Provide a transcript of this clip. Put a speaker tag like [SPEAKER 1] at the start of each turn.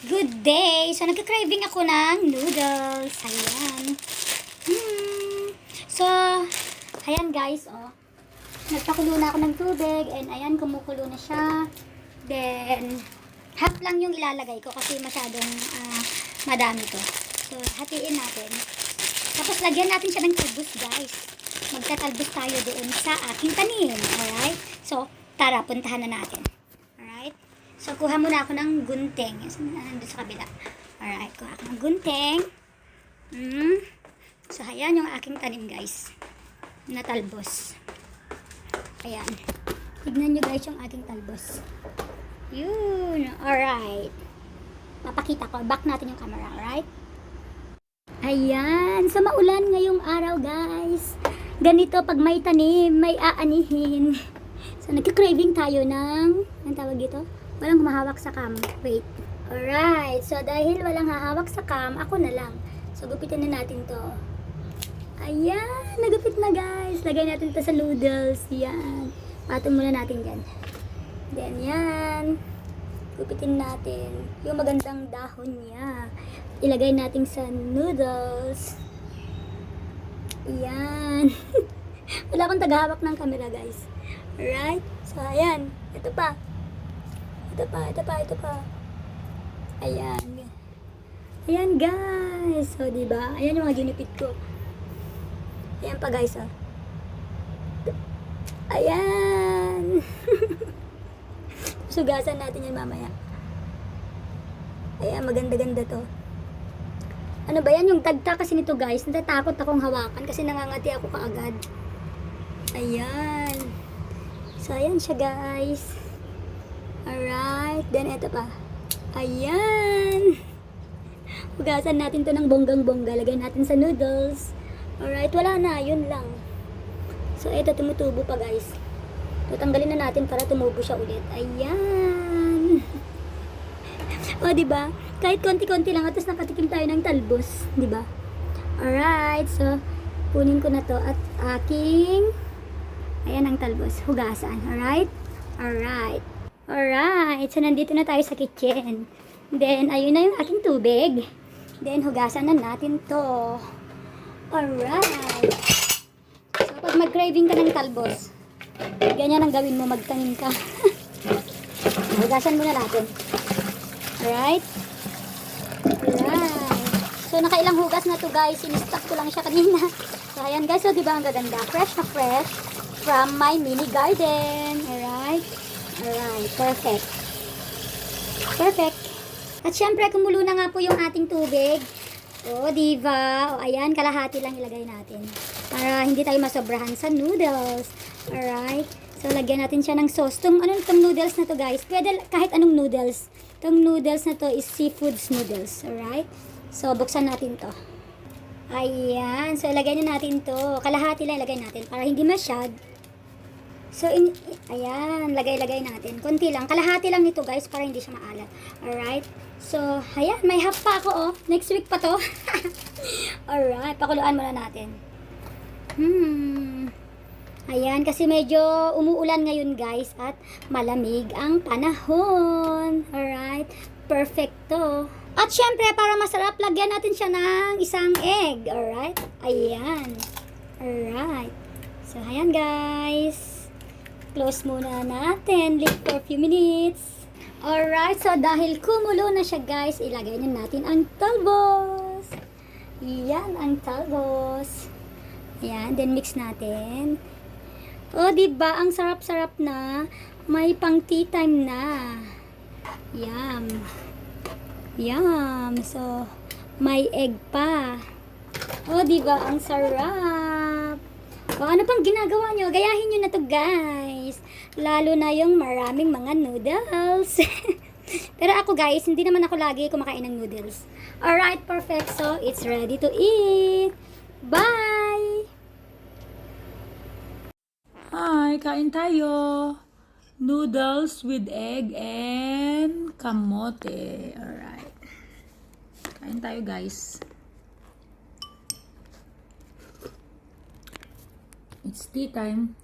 [SPEAKER 1] Good day! So, nagka-craving ako ng noodles. Ayan. Hmm. So, ayan guys, oh. Nagpakulo na ako ng tubig and ayan, kumukulo na siya. Then, half lang yung ilalagay ko kasi masyadong ah, madami to. So, hatiin natin. Tapos, lagyan natin siya ng talbos, guys. Magtatalbos tayo doon sa aking tanim. Alright? So, tara, puntahan na natin. So, kuha muna ako ng gunting. Yan, Nandun sa kabila. Alright, kuha ako ng gunting. Mm. So, ayan yung aking tanim, guys. Na talbos. Ayan. Tignan nyo, guys, yung aking talbos. Yun. Alright. Papakita ko. Back natin yung camera, alright? Ayan. Sa maulan ngayong araw, guys. Ganito, pag may tanim, may aanihin. So, nagka-craving tayo ng, anong tawag dito? Walang humahawak sa cam. Wait. Alright. So, dahil walang hahawak sa cam, ako na lang. So, gupitin na natin to. Ayan. Nagupit na, guys. Lagay natin to sa noodles. Yan. Patong muna natin dyan. Then, yan. Gupitin natin. Yung magandang dahon niya. Ilagay natin sa noodles. Yan. Wala akong tagahawak ng camera, guys. Alright? So, ayan. Ito pa. Ito pa, ito pa, ito pa. Ayan. Ayan, guys. So, di ba? Ayan yung mga ginipit ko. Ayan pa, guys, oh. Ayan. Sugasan natin yan mamaya. Ayan, maganda-ganda to. Ano ba yan? Yung tagta kasi nito guys, natatakot akong hawakan kasi nangangati ako kaagad. Ayan. So, ayan siya guys. Alright. Then, eto pa. Ayan. Hugasan natin to ng bonggang-bongga. Lagay natin sa noodles. Alright. Wala na. Yun lang. So, eto tumutubo pa guys. Tatanggalin na natin para tumubo siya ulit. Ayan. O, ba? Kahit konti-konti lang, least nakatikim tayo ng talbos, ba? Alright, so, kunin ko na to at aking, ayan ang talbos, hugasan, alright? Alright. Alright, so nandito na tayo sa kitchen. Then, ayun na yung aking tubig. Then, hugasan na natin to. Alright. So, pag mag-craving ka ng talbos, ganyan ang gawin mo, magtanim ka. hugasan muna natin. Alright? Alright. So, nakailang hugas na to guys. Sinistock ko lang siya kanina. So, ayan guys. So, di ba ang gaganda? Fresh na fresh from my mini garden. Alright? Alright. Perfect. Perfect. At syempre, kumulo na nga po yung ating tubig. O, di ba? O, ayan. Kalahati lang ilagay natin. Para hindi tayo masobrahan sa noodles. Alright? So, lagyan natin siya ng sauce. Tung, ano itong noodles na to guys? Pwede kahit anong noodles. Itong noodles na to is seafoods noodles. Alright? So, buksan natin to. Ayan. So, ilagay na natin to. Kalahati lang ilagay natin para hindi masyad. So, in, ayan. Lagay-lagay natin. Konti lang. Kalahati lang nito guys para hindi siya maalat. Alright? So, ayan. May half pa ako oh. Next week pa to. Alright. Pakuluan muna natin. Hmm. Ayan, kasi medyo umuulan ngayon guys at malamig ang panahon. Alright, perfecto. At syempre, para masarap, lagyan natin siya ng isang egg. Alright, ayan. Alright. So, ayan guys. Close muna natin. Leave for a few minutes. Alright, so dahil kumulo na siya guys, ilagay na natin ang talbos. Yan ang talbos. Ayan, then mix natin. O, di ba Ang sarap-sarap na. May pang tea time na. Yum. Yum. So, may egg pa. O, di ba Ang sarap. O, ano pang ginagawa nyo? Gayahin nyo na to, guys. Lalo na yung maraming mga noodles. Pero ako, guys, hindi naman ako lagi kumakain ng noodles. Alright, perfect. So, it's ready to eat. Bye!
[SPEAKER 2] Hi, kain tayo. Noodles with egg and kamote. Alright. Kain tayo, guys. It's tea time.